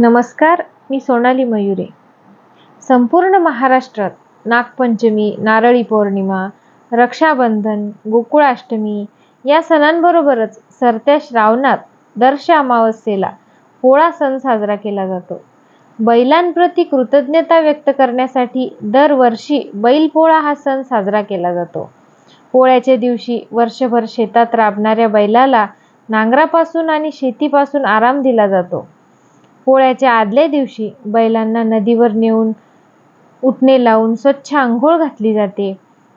नमस्कार मी सोनाली मयुरे. संपूर्ण महाराष्ट्रात नागपंचमी नारळी पौर्णिमा रक्षाबंधन गोकुळाष्टमी या सणांबरोबरच सरत्या श्रावणात दर्श अमावस्येला पोळा सण साजरा केला जातो. बैलांप्रती कृतज्ञता व्यक्त करण्यासाठी दरवर्षी बैलपोळा हा सण साजरा केला जातो. पोळ्याच्या दिवशी वर्षभर शेतात राबणाऱ्या बैलाला नांगरापासून आणि शेतीपासून आराम दिला जातो. पोळ्याच्या आदल्या दिवशी बैलांना नदीवर नेऊन उठणे लावून स्वच्छ आंघोळ घातली जाते.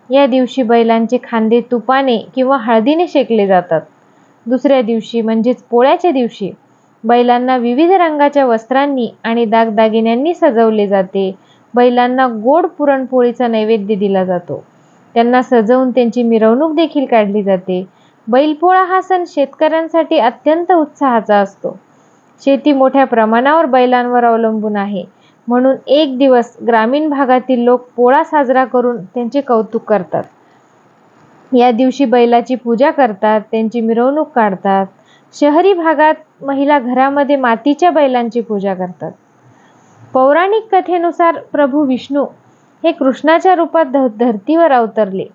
या दिवशी बैलांचे खांदे तुपाने किंवा हळदीने शेकले जातात. दुसऱ्या दिवशी म्हणजेच पोळ्याच्या दिवशी बैलांना विविध रंगाच्या वस्त्रांनी आणि दागदागिन्यांनी सजवले जाते. बैलांना गोड पुरणपोळीचा नैवेद्य दिला जातो. त्यांना सजवून त्यांची मिरवणूक देखील काढली जाते. बैलपोळा हा सण शेतकऱ्यांसाठी अत्यंत उत्साहाचा असतो. शेती मोठ्या प्रमाणावर बैलांवर अवलंबून आहे. म्हणून एक दिवस ग्रामीण भागातील लोक पोळा साजरा करून त्यांचे कौतुक करतात. या दिवशी बैलाची पूजा करतात त्यांची मिरवणूक काढतात. शहरी भागात महिला घरामध्ये मातीच्या बैलांची पूजा करतात. पौराणिक कथेनुसार प्रभू विष्णू हे कृष्णाच्या रूपात ध अवतरले.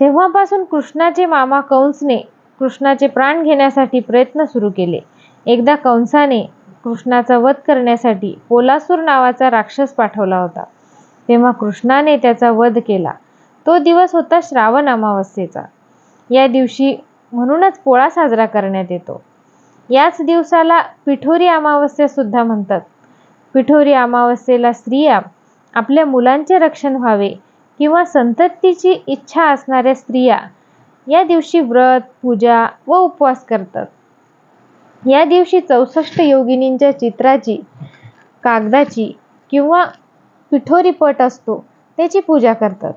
तेव्हापासून कृष्णाचे मामा कंसने कृष्णाचे प्राण घेण्यासाठी प्रयत्न सुरू केले. एकदा कंसाने कृष्णाचा वध करण्यासाठी पोलासूर नावाचा राक्षस पाठवला होता. तेव्हा कृष्णाने त्याचा वध केला. तो दिवस होता श्रावण अमावस्येचा. या दिवशी म्हणूनच पोळा साजरा करण्यात येतो. याच दिवसाला पिठोरी अमावस्या सुद्धा म्हणतात. पिठोरी अमावस्येला स्त्रिया आपल्या मुलांचे रक्षण व्हावे किंवा संततीची इच्छा असणाऱ्या स्त्रिया या दिवशी व्रत पूजा व उपवास करतात. या दिवशी चौसष्ट योगिनींच्या चित्राची कागदाची किंवा पिठोरी पट असतो त्याची पूजा करतात.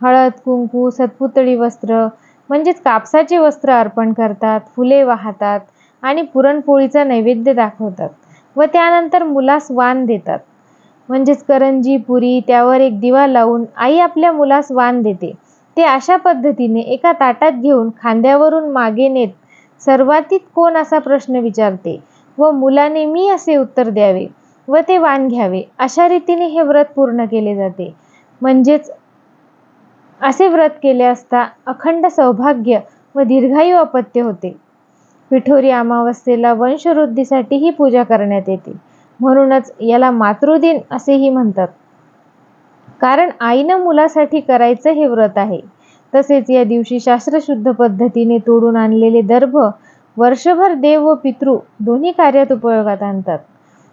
हळद कुंकू सतपुतळी वस्त्र म्हणजेच कापसाचे वस्त्र अर्पण करतात फुले वाहतात आणि पुरणपोळीचा नैवेद्य दाखवतात व त्यानंतर मुलास वाण देतात. म्हणजेच करंजी पुरी त्यावर एक दिवा लावून आई आपल्या मुलास वाण देते. ते अशा पद्धतीने एका ताटात घेऊन खांद्यावरून मागे नेत सर्वातीत कोण असा प्रश्न विचारते? व मुलाने मी असे उत्तर द्यावे? व ते वाण घ्यावे? अशा रीतीने हे व्रत पूर्ण केले जाते. म्हणजेच असे व्रत केले असता अखंड सौभाग्य व दीर्घायू अपत्य होते. पिठोरी अमावस्येला वंशवृद्धीसाठी ही पूजा करण्यात येते. म्हणूनच याला मातृदिन असेही म्हणतात. कारण आईनं मुलासाठी करायचं हे व्रत आहे. तसेच या दिवशी शास्त्रशुद्ध पद्धतीने तोडून आणलेले दर्भ वर्षभर देव व पितृ दोन्ही कार्यात उपयोगात आणतात.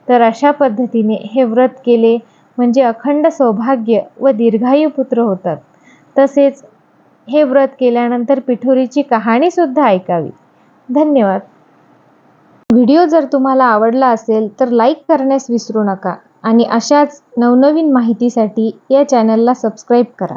तर अशा पद्धतीने हे व्रत केले म्हणजे अखंड सौभाग्य व दीर्घायू पुत्र होतात. तसेच हे व्रत केल्यानंतर पिठोरीची कहाणीसुद्धा ऐकावी. धन्यवाद. व्हिडिओ जर तुम्हाला आवडला असेल तर लाईक करण्यास विसरू नका आणि अशाच नवनवीन माहितीसाठी या चॅनलला सबस्क्राईब करा.